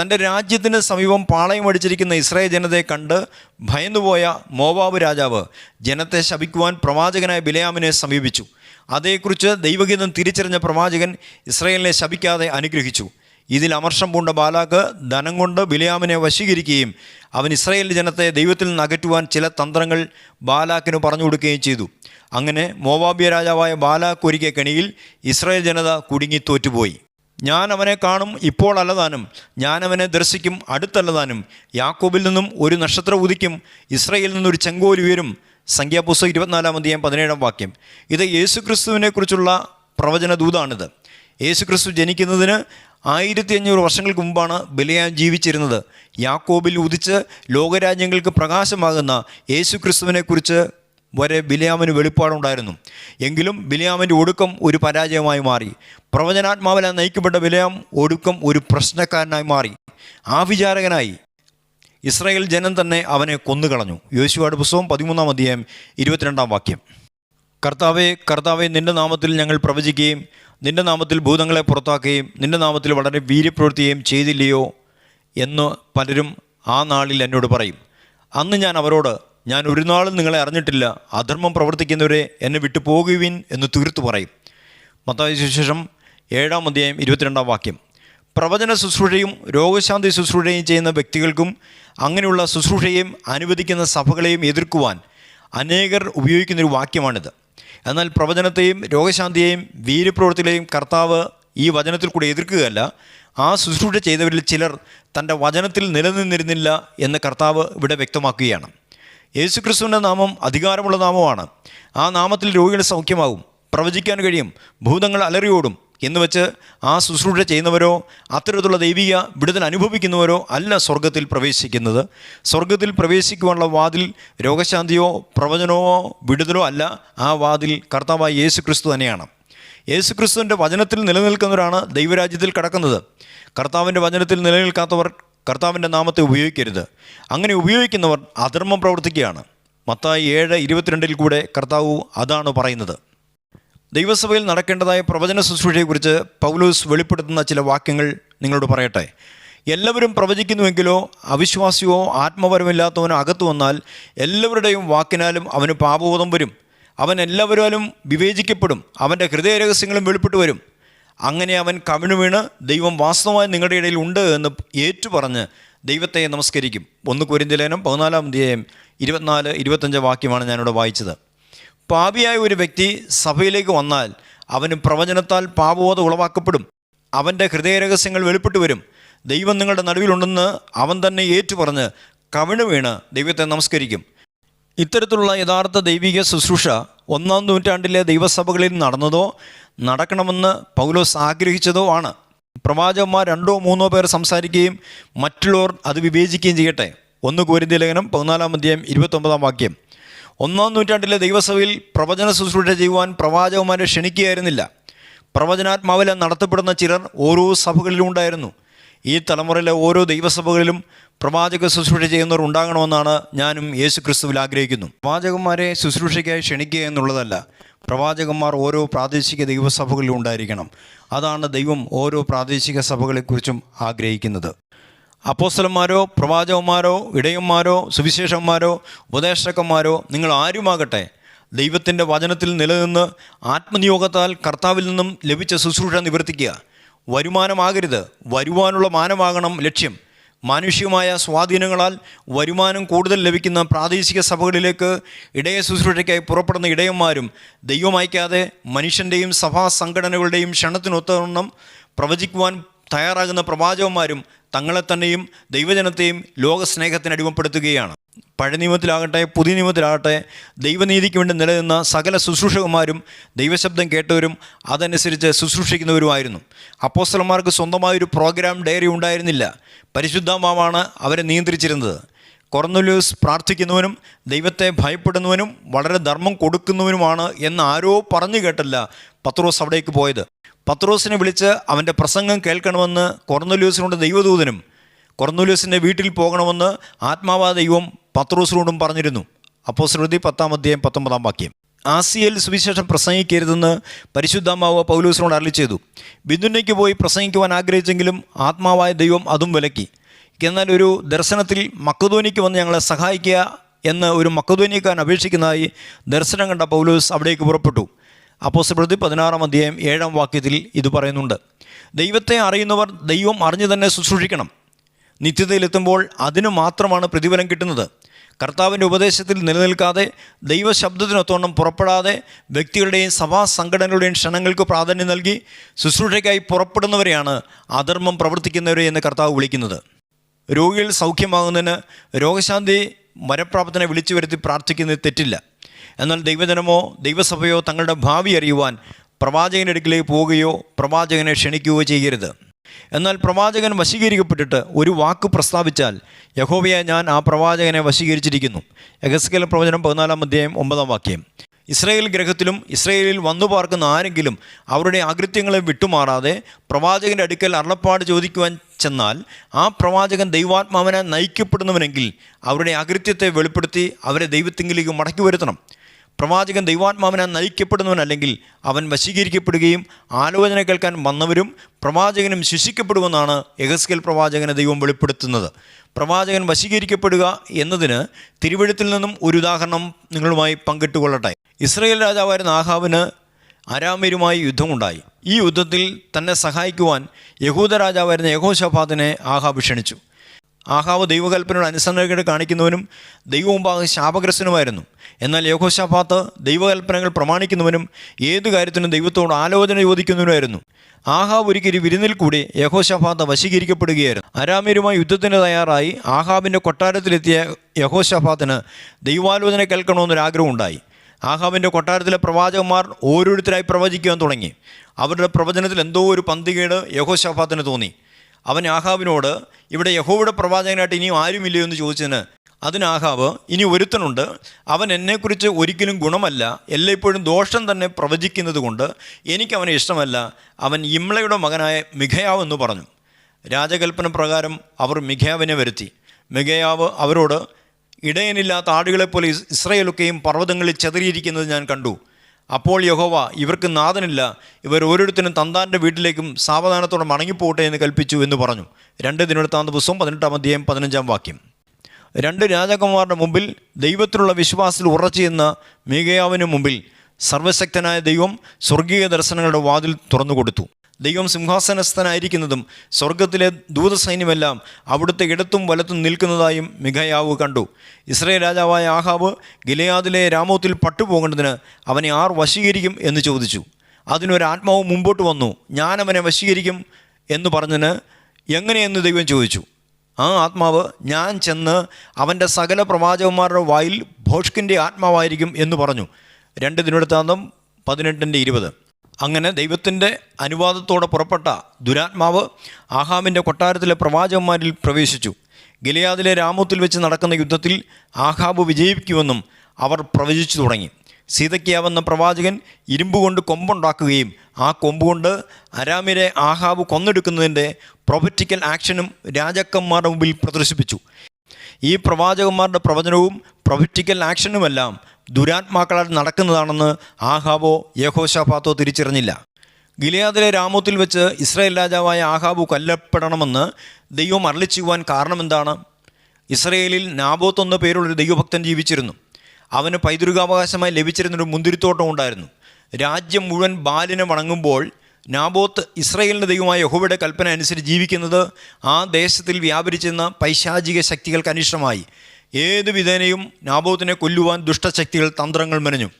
തന്റെ രാജ്യത്തിന് സമീപം പാളയം അടിച്ചിരിക്കുന്ന ഇസ്രായേൽ ജനതയെ കണ്ട് ഭയന്നുപോയ മോവാബ് രാജാവ് ജനത്തെ ശപിക്കുവാൻ പ്രവാചകനായ ബിലയാമിനെ സമീപിച്ചു. അതേക്കുറിച്ച് ദൈവഗീതം തിരിച്ചറിഞ്ഞ പ്രവാചകൻ ഇസ്രായേലിനെ ശപിക്കാതെ അനുഗ്രഹിച്ചു. ഇതിൽ അമർഷം പൂണ്ട ബാലാക്ക് ധനം കൊണ്ട് ബിലയാമിനെ വശീകരിക്കുകയും അവൻ ഇസ്രായേൽ ജനത്തെ ദൈവത്തിൽ നിന്ന് അകറ്റുവാൻ ചില തന്ത്രങ്ങൾ ബാലാക്കിന് പറഞ്ഞു കൊടുക്കുകയും ചെയ്തു. അങ്ങനെ മോവാബിയ രാജാവായ ബാലാക്ക് ഒരുക്കിയ കെണിയിൽ ഇസ്രായേൽ ജനത കുടുങ്ങി തോറ്റുപോയി. ഞാൻ അവനെ കാണും ഇപ്പോൾ അല്ലതാനും. ഞാൻ അവനെ ദർശിക്കും അടുത്തല്ലതാനും. യാക്കോബിൽ നിന്നും ഒരു നക്ഷത്രം ഉദിക്കും ഇസ്രയേലിൽ നിന്നൊരു ചെങ്കോൽ ഉയരും. സംഖ്യാപുസ്തകം ഇരുപത്തിനാലാം അധ്യായം പതിനേഴാം വാക്യം. ഇത് യേശുക്രിസ്തുവിനെ കുറിച്ചുള്ള പ്രവചന ദൂതാണിത്. യേശുക്രിസ്തു ജനിക്കുന്നതിന് ആയിരത്തി അഞ്ഞൂറ് വർഷങ്ങൾക്ക് മുമ്പാണ് ബലിയാൻ ജീവിച്ചിരുന്നത്. യാക്കോബിൽ ഉദിച്ച് ലോകരാജ്യങ്ങൾക്ക് പ്രകാശമാകുന്ന യേശുക്രിസ്തുവിനെക്കുറിച്ച് വരെ ബിലിയാമിന് വെളിപ്പാടുണ്ടായിരുന്നു. എങ്കിലും ബിലിയാമിന്റെ ഒടുക്കം ഒരു പരാജയമായി മാറി. പ്രവചനാത്മാവിനെ നയിക്കപ്പെട്ട ബിലിയാം ഒടുക്കം ഒരു പ്രശ്നക്കാരനായി മാറി. ആവിചാരകനായി ഇസ്രായേൽ ജനം തന്നെ അവനെ കൊന്നുകളഞ്ഞു. യോശുവാട് പുസ്തകം പതിമൂന്നാം അധ്യായം ഇരുപത്തിരണ്ടാം വാക്യം. കർത്താവെ കർത്താവെ നിന്റെ നാമത്തിൽ ഞങ്ങൾ പ്രവചിക്കുകയും നിന്റെ നാമത്തിൽ ഭൂതങ്ങളെ പുറത്താക്കുകയും നിന്റെ നാമത്തിൽ വളരെ വീര്യപ്രവൃത്തിയും ചെയ്തില്ലയോ? എന്ന് പലരും ആ നാളിൽ എന്നോട് പറയും. അന്ന് ഞാൻ അവരോട് ഞാൻ ഒരു നാളും നിങ്ങളെ അറിഞ്ഞിട്ടില്ല. അധർമ്മം പ്രവർത്തിക്കുന്നവരെ എന്നെ വിട്ടു പോകുവിൻ എന്ന് തീർത്തു പറയും. മത്തായ സുശേഷം ഏഴാം അധ്യായം ഇരുപത്തിരണ്ടാം വാക്യം. പ്രവചന ശുശ്രൂഷയും രോഗശാന്തി ശുശ്രൂഷയും ചെയ്യുന്ന വ്യക്തികൾക്കും അങ്ങനെയുള്ള ശുശ്രൂഷയും അനുവദിക്കുന്ന സഭകളെയും എതിർക്കുവാൻ അനേകർ ഉപയോഗിക്കുന്നൊരു വാക്യമാണിത്. എന്നാൽ പ്രവചനത്തെയും രോഗശാന്തിയെയും വീര്യപ്രവൃത്തികളെയും കർത്താവ് ഈ വചനത്തിൽ കൂടെ എതിർക്കുകയല്ല. ആ ശുശ്രൂഷ ചെയ്തവരിൽ ചിലർ തന്റെ വചനത്തിൽ നിലനിന്നിരുന്നില്ല എന്ന് കർത്താവ് ഇവിടെ വ്യക്തമാക്കുകയാണ്. യേശുക്രിസ്തുവിന്റെ നാമം അധികാരമുള്ള നാമമാണ്. ആ നാമത്തിൽ രോഗികൾ സൗഖ്യമാകും. പ്രവചിക്കാൻ കഴിയും. ഭൂതങ്ങൾ അലറിയോടും. എന്ന് വെച്ച് ആ ശുശ്രൂഷ ചെയ്യുന്നവരോ അത്തരത്തിലുള്ള ദൈവിക വിടുതൽ അനുഭവിക്കുന്നവരോ അല്ല സ്വർഗത്തിൽ പ്രവേശിക്കുന്നത്. സ്വർഗത്തിൽ പ്രവേശിക്കുവാനുള്ള വാതിൽ രോഗശാന്തിയോ പ്രവചനമോ വിടുതലോ അല്ല. ആ വാതിൽ കർത്താവായ യേശു ക്രിസ്തു തന്നെയാണ്. യേശു ക്രിസ്തുവിന്റെ വചനത്തിൽ നിലനിൽക്കുന്നവരാണ് ദൈവരാജ്യത്തിൽ കടക്കുന്നത്. കർത്താവിന്റെ വചനത്തിൽ നിലനിൽക്കാത്തവർ കർത്താവിന്റെ നാമത്തെ ഉപയോഗിക്കരുത്. അങ്ങനെ ഉപയോഗിക്കുന്നവർ അധർമ്മം പ്രവർത്തിക്കുകയാണ്. മത്തായി ഏഴ് ഇരുപത്തിരണ്ടിൽ കൂടെ കർത്താവ് അതാണ് പറയുന്നത്. ദൈവസഭയിൽ നടക്കേണ്ടതായ പ്രവചന ശുശ്രൂഷയെക്കുറിച്ച് പൗലോസ് വെളിപ്പെടുത്തുന്ന ചില വാക്യങ്ങൾ നിങ്ങളോട് പറയട്ടെ. എല്ലാവരും പ്രവചിക്കുന്നുവെങ്കിലോ അവിശ്വാസിയോ ആത്മപരമില്ലാത്തവനോ അകത്തു വന്നാൽ എല്ലാവരുടെയും വാക്കിനാലും അവന് പാപബോധം വരും. അവൻ എല്ലാവരും വിവേചിക്കപ്പെടും. അവന്റെ ഹൃദയരഹസ്യങ്ങളും വെളിപ്പെട്ടു വരും. അങ്ങനെ അവൻ കവിണു വീണ് ദൈവം വാസ്തവമായി നിങ്ങളുടെ ഇടയിൽ ഉണ്ട് എന്ന് ഏറ്റുപറഞ്ഞ് ദൈവത്തെ നമസ്കരിക്കും. ഒന്ന് കുരിന്തിലേനം പതിനാലാം അധ്യായം ഇരുപത്തിനാല് ഇരുപത്തഞ്ച് വാക്യമാണ് ഞാനിവിടെ വായിച്ചത്. പാപിയായ ഒരു വ്യക്തി സഭയിലേക്ക് വന്നാൽ അവന് പ്രവചനത്താൽ പാപബോധം ഉളവാക്കപ്പെടും. അവന്റെ ഹൃദയരഹസ്യങ്ങൾ വെളിപ്പെട്ടു വരും. ദൈവം നിങ്ങളുടെ നടുവിലുണ്ടെന്ന് അവൻ തന്നെ ഏറ്റുപറഞ്ഞ് കവിണു വീണ് ദൈവത്തെ നമസ്കരിക്കും. ഇത്തരത്തിലുള്ള യഥാർത്ഥ ദൈവിക ശുശ്രൂഷ ഒന്നാം നൂറ്റാണ്ടിലെ ദൈവസഭകളിൽ നടന്നതോ നടക്കണമെന്ന് പൗലോസ് ആഗ്രഹിച്ചതോ ആണ്. പ്രവാചകന്മാർ രണ്ടോ മൂന്നോ പേർ സംസാരിക്കുകയും മറ്റുള്ളവർ അത് വിവേചിക്കുകയും ചെയ്യട്ടെ. ഒന്ന് കോരിന്തി ലേഖനം പതിനാലാം അധ്യായം ഇരുപത്തൊമ്പതാം വാക്യം. ഒന്നാം നൂറ്റാണ്ടിലെ ദൈവസഭയിൽ പ്രവചന ശുശ്രൂഷ ചെയ്യുവാൻ പ്രവാചകന്മാരെ ക്ഷണിക്കുകയായിരുന്നില്ല. പ്രവചനാത്മാവിലെ നടത്തപ്പെടുന്ന ചിലർ ഓരോ സഭകളിലും ഉണ്ടായിരുന്നു. ഈ തലമുറയിലെ ഓരോ ദൈവസഭകളിലും പ്രവാചക ശുശ്രൂഷ ചെയ്യുന്നവർ ഉണ്ടാകണമെന്നാണ് ഞാനും യേശു ക്രിസ്തുവിൽ ആഗ്രഹിക്കുന്നു. പ്രവാചകന്മാരെ ശുശ്രൂഷയ്ക്കായി ക്ഷണിക്കുക എന്നുള്ളതല്ല പ്രവാചകന്മാർ ഓരോ പ്രാദേശിക ദൈവസഭകളിലും ഉണ്ടായിരിക്കണം. അതാണ് ദൈവം ഓരോ പ്രാദേശിക സഭകളെക്കുറിച്ചും ആഗ്രഹിക്കുന്നത്. അപ്പോസ്തലന്മാരോ പ്രവാചകന്മാരോ ഇടയന്മാരോ സുവിശേഷന്മാരോ ഉപദേശകന്മാരോ നിങ്ങൾ ആരുമാകട്ടെ ദൈവത്തിന്റെ വചനത്തിൽ നിലനിന്ന് ആത്മനിയോഗത്താൽ കർത്താവിൽ നിന്നും ലഭിച്ച ശുശ്രൂഷ നിവർത്തിക്കുക. വരുമാനമാകരുത്. വരുവാനുള്ള മാനമാകണം ലക്ഷ്യം. മാനുഷികമായ സ്വാധീനങ്ങളാൽ വരുമാനം കൂടുതൽ ലഭിക്കുന്ന പ്രാദേശിക സഭകളിലേക്ക് ഇടയ ശുശ്രൂഷയ്ക്കായി പുറപ്പെടുന്ന ഇടയന്മാരും ദൈവമയക്കാതെ മനുഷ്യന്റെയും സഭാ സംഘടനകളുടെയും ക്ഷണത്തിനൊത്തവണ്ണം പ്രവചിക്കുവാൻ തയ്യാറാകുന്ന പ്രവാചകന്മാരും തങ്ങളെ തന്നെയും ദൈവജനത്തെയും ലോകസ്നേഹത്തിന് അടിമപ്പെടുത്തുകയാണ്. പഴയ നിയമത്തിലാകട്ടെ പുതിയ നിയമത്തിലാകട്ടെ ദൈവനീതിക്ക് വേണ്ടി നിലനിന്ന സകല ശുശ്രൂഷകന്മാരും ദൈവശബ്ദം കേട്ടവരും അതനുസരിച്ച് ശുശ്രൂഷിക്കുന്നവരുമായിരുന്നു. അപ്പോസ്റ്റലന്മാർക്ക് സ്വന്തമായൊരു പ്രോഗ്രാം ഡയറി ഉണ്ടായിരുന്നില്ല. പരിശുദ്ധമാവാണ് അവരെ നിയന്ത്രിച്ചിരുന്നത്. കൊർന്നലൂസ് പ്രാർത്ഥിക്കുന്നവനും ദൈവത്തെ ഭയപ്പെടുന്നവനും വളരെ ധർമ്മം കൊടുക്കുന്നവനുമാണ് എന്ന് ആരോ പറഞ്ഞു കേട്ടല്ല പത്രോസ് അവിടേക്ക് പോയത്. പത്രോസിനെ വിളിച്ച് അവന്റെ പ്രസംഗം കേൾക്കണമെന്ന് കൊർന്നലൂസിനോട് ദൈവദൂതനും കൊർന്നലൂസിന്റെ വീട്ടിൽ പോകണമെന്ന് ആത്മാവാ ദൈവം പത്രോസിനോടും പറഞ്ഞിരുന്നു. അപ്പോൾ ശ്രുതി പത്താം അധ്യായം പത്തൊമ്പതാം വാക്യം. ആസിയയിൽ സുവിശേഷം പ്രസംഗിക്കരുതെന്ന് പരിശുദ്ധാമാവ് പൗലൂസിനോട് അരളി ചെയ്തു. ബിന്ദുനയ്ക്ക് പോയി പ്രസംഗിക്കുവാൻ ആഗ്രഹിച്ചെങ്കിലും ആത്മാവായ ദൈവം അതും വിലക്കി. എന്നാൽ ഒരു ദർശനത്തിൽ മക്കധോനിക്ക് വന്ന് ഞങ്ങളെ സഹായിക്കുക എന്ന് ഒരു മക്കധോനിക്കാരൻ അപേക്ഷിക്കുന്നതായി ദർശനം കണ്ട പൗലൂസ് അവിടേക്ക് പുറപ്പെട്ടു. അപ്പോസ്തലപ്രവൃത്തി പതിനാറാം അധ്യായം ഏഴാം വാക്യത്തിൽ ഇത് പറയുന്നുണ്ട്. ദൈവത്തെ അറിയുന്നവർ ദൈവം അറിഞ്ഞു തന്നെ ശുശ്രൂഷിക്കണം. നിത്യതയിലെത്തുമ്പോൾ അതിനു മാത്രമാണ് പ്രതിഫലം കിട്ടുന്നത്. കർത്താവിന്റെ ഉപദേശത്തിൽ നിലനിൽക്കാതെ ദൈവശബ്ദത്തിനൊത്തോണം പുറപ്പെടാതെ വ്യക്തികളുടെയും സഭാ സംഘടനകളുടെയും ക്ഷണങ്ങൾക്ക് പ്രാധാന്യം നൽകി ശുശ്രൂഷയ്ക്കായി പുറപ്പെടുന്നവരെയാണ് അധർമ്മം പ്രവർത്തിക്കുന്നവരെ എന്ന് കർത്താവ് വിളിക്കുന്നത്. രോഗികൾ സൗഖ്യമാകുന്നതിന് രോഗശാന്തി മരപ്രാപ്തനെ വിളിച്ചു വരുത്തി പ്രാർത്ഥിക്കുന്നത് തെറ്റില്ല. എന്നാൽ ദൈവജനമോ ദൈവസഭയോ തങ്ങളുടെ ഭാവി അറിയുവാൻ പ്രവാചകന്റെ അടുക്കിലേക്ക് പോവുകയോ പ്രവാചകനെ ക്ഷണിക്കുകയോ ചെയ്യരുത്. എന്നാൽ പ്രവാചകൻ വശീകരിക്കപ്പെട്ടിട്ട് ഒരു വാക്ക് പ്രസ്താവിച്ചാൽ യഹോവയെ ഞാൻ ആ പ്രവാചകനെ വശീകരിച്ചിരിക്കുന്നു. യഗസ്കൽ പ്രവചനം പതിനാലാം അധ്യായം ഒമ്പതാം വാക്യം. ഇസ്രയേൽ ഗ്രഹത്തിലും ഇസ്രയേലിൽ വന്നു പാർക്കുന്ന ആരെങ്കിലും അവരുടെ ആകൃത്യങ്ങളെ വിട്ടുമാറാതെ പ്രവാചകന്റെ അടുക്കൽ അരുളപ്പാട് ചോദിക്കുവാൻ ചെന്നാൽ ആ പ്രവാചകൻ ദൈവാത്മാവിനെ നയിക്കപ്പെടുന്നവനെങ്കിൽ അവരുടെ ആകൃത്യത്തെ വെളിപ്പെടുത്തി അവരെ ദൈവത്തിങ്കിലേക്ക് മടക്കി വരുത്തണം. പ്രവാചകൻ നയിക്കപ്പെടുന്നവൻ നയിക്കപ്പെടുന്നവനല്ലെങ്കിൽ അവൻ വശീകരിക്കപ്പെടുകയും ആലോചന കേൾക്കാൻ വന്നവരും പ്രവാചകനും ശിക്ഷിക്കപ്പെടുമെന്നാണ് യഗസ്കേൽ പ്രവാചകനെ ദൈവം വെളിപ്പെടുത്തുന്നത്. പ്രവാചകൻ വശീകരിക്കപ്പെടുക എന്നതിന് തിരുവഴുത്തിൽ നിന്നും ഒരു ഉദാഹരണം നിങ്ങളുമായി പങ്കിട്ടുകൊള്ളട്ടെ. ഇസ്രയേൽ രാജാവായിരുന്ന ആഹാവിന് അരാമ്യരുമായി യുദ്ധമുണ്ടായി. ഈ യുദ്ധത്തിൽ തന്നെ സഹായിക്കുവാൻ യഹൂദ രാജാവായിരുന്ന യഹോഷഫാദിനെ ആഹാബ് ക്ഷണിച്ചു. ആഹാവ് ദൈവകൽപ്പനയുടെ അനുസരണക്കേട് കാണിക്കുന്നവനും ദൈവമുമ്പാകെ ശാപഗ്രസ്തനുമായിരുന്നു. എന്നാൽ യഹോഷാഫാത്ത് ദൈവകൽപ്പനകൾ പ്രമാണിക്കുന്നവനും ഏതു കാര്യത്തിനും ദൈവത്തോട് ആലോചന ചോദിക്കുന്നവനുമായിരുന്നു. ആഹാബ് ഒരിക്കൽ വിരുന്നിൽ കൂടി യഹോശഫാത്ത് വശീകരിക്കപ്പെടുകയായിരുന്നു. അരാമ്യരുമായി യുദ്ധത്തിന് തയ്യാറായി ആഹാബിന്റെ കൊട്ടാരത്തിലെത്തിയ യഹോശഫാത്തിന് ദൈവാലോചന കേൾക്കണമെന്നൊരാഗ്രഹം ഉണ്ടായി ആഹാബിന്റെ കൊട്ടാരത്തിലെ പ്രവാചകന്മാർ ഓരോരുത്തരായി പ്രവചിക്കുവാൻ തുടങ്ങി. അവരുടെ പ്രവചനത്തിൽ എന്തോ ഒരു പന്തികേട് യഹോശഫാത്തിന് തോന്നി. അവൻ ആഹാബിനോട് ഇവിടെ യഹോവയുടെ പ്രവാചകനായിട്ട് ഇനിയും ആരുമില്ലയോ എന്ന് ചോദിച്ചതിന് അതിന് ആഹാവ് ഇനി ഒരുത്തനുണ്ട്. അവൻ എന്നെക്കുറിച്ച് ഒരിക്കലും ഗുണമല്ല. എല്ലായ്പ്പോഴും ദോഷം തന്നെ പ്രവചിക്കുന്നത് കൊണ്ട് എനിക്കവനെ ഇഷ്ടമല്ല. അവൻ ഇമ്ലയുടെ മകനായ മിഖയാവ് എന്ന് പറഞ്ഞു. രാജകൽപ്പന പ്രകാരം അവർ മിഖയാവിനെ വരുത്തി. മിഖയാവ് അവരോട് ഇടയനില്ലാത്ത ആടുകളെപ്പോലെ ഇസ് ഇസ്രയേലൊക്കെയും പർവതങ്ങളിൽ ചെതറിയിരിക്കുന്നത് ഞാൻ കണ്ടു. അപ്പോൾ യഹോവ ഇവർക്ക് നാഥനില്ല. ഇവർ ഓരോരുത്തരും തന്താന്റെ വീട്ടിലേക്കും സാവധാനത്തോടെ മടങ്ങിപ്പോട്ടെ എന്ന് കൽപ്പിച്ചു എന്ന് പറഞ്ഞു. രണ്ട് ദിനവൃത്താന്ത പുസ്തകം പതിനെട്ടാം അധ്യായം പതിനഞ്ചാം വാക്യം. രണ്ട് രാജകുമാരുടെ മുമ്പിൽ ദൈവത്തിലുള്ള വിശ്വാസത്തിൽ ഉറച്ചുചെന്ന മേഘയാവിന് മുമ്പിൽ സർവശക്തനായ ദൈവം സ്വർഗീയ ദർശനങ്ങളുടെ വാതിൽ തുറന്നു കൊടുത്തു ദൈവം സിംഹാസനസ്ഥനായിരിക്കുന്നതും സ്വർഗത്തിലെ ദൂതസൈന്യമെല്ലാം അവിടുത്തെ ഇടത്തും വലത്തും നിൽക്കുന്നതായും മിഖയാവ് കണ്ടു. ഇസ്രയേൽ രാജാവായ ആഹാബ് ഗിലയാദിലെ രാമോത്തിൽ പട്ടുപോകേണ്ടതിന് അവനെ ആർ വശീകരിക്കും എന്ന് ചോദിച്ചു. അതിനൊരു ആത്മാവ് മുമ്പോട്ട് വന്നു. ഞാനവനെ വശീകരിക്കും എന്ന് പറഞ്ഞതിന് എങ്ങനെയെന്ന് ദൈവം ചോദിച്ചു. ആ ആത്മാവ് ഞാൻ ചെന്ന് അവന്റെ സകല പ്രവാചകന്മാരുടെ വായിൽ ഭോഷ്കിന്റെ ആത്മാവായിരിക്കും എന്ന് പറഞ്ഞു. രണ്ട് ദിനത്താന്തം പതിനെട്ടിന്റെ ഇരുപത്. അങ്ങനെ ദൈവത്തിന്റെ അനുവാദത്തോടെ പുറപ്പെട്ട ദുരാത്മാവ് ആഹാമിന്റെ കൊട്ടാരത്തിലെ പ്രവാചകന്മാരിൽ പ്രവേശിച്ചു. ഗിലയാദിലെ രാമത്തിൽ വെച്ച് നടക്കുന്ന യുദ്ധത്തിൽ ആഹാബ് വിജയിക്കുമെന്നും അവർ പ്രവചിച്ചു തുടങ്ങി. സീതയ്ക്കാവെന്ന പ്രവാചകൻ ഇരുമ്പ് കൊണ്ട് കൊമ്പുണ്ടാക്കുകയും ആ കൊമ്പുകൊണ്ട് അരാമിരെ ആഹാബ് കൊന്നെടുക്കുന്നതിന്റെ പ്രൊഫറ്റിക്കൽ ആക്ഷനും രാജാക്കന്മാരുടെ മുമ്പിൽ പ്രദർശിപ്പിച്ചു. ഈ പ്രവാചകന്മാരുടെ പ്രവചനവും പ്രൊഫറ്റിക്കൽ ആക്ഷനുമെല്ലാം ദുരാത്മാക്കളാൽ നടക്കുന്നതാണെന്ന് ആഹാബോ യഹോഷാഫാത്തോ തിരിച്ചറിഞ്ഞില്ല. ഗിലിയാദിലെ രാമോത്തിൽ വെച്ച് ഇസ്രായേൽ രാജാവായ ആഹാബു കൊല്ലപ്പെടണമെന്ന് ദൈവം അരളിച്ചുവാൻ കാരണമെന്താണ്? ഇസ്രയേലിൽ നാബോത്ത് എന്ന പേരുള്ളൊരു ദൈവഭക്തൻ ജീവിച്ചിരുന്നു. അവന് പൈതൃകാവകാശമായി ലഭിച്ചിരുന്നൊരു മുന്തിരിത്തോട്ടം ഉണ്ടായിരുന്നു. രാജ്യം മുഴുവൻ ബാലിനെ വണങ്ങുമ്പോൾ നാബോത്ത് ഇസ്രയേലിന്റെ ദൈവമായ യഹോവയുടെ കൽപ്പന അനുസരിച്ച് ജീവിക്കുന്നത് ആ ദേശത്തിൽ വ്യാപരിച്ചിരുന്ന പൈശാചിക ശക്തികൾക്ക് അനിഷ്ടമായി. ഏത് വിധേനയും നാബോത്തിനെ കൊല്ലുവാൻ ദുഷ്ടശക്തികൾ തന്ത്രങ്ങൾ മെനഞ്ഞു.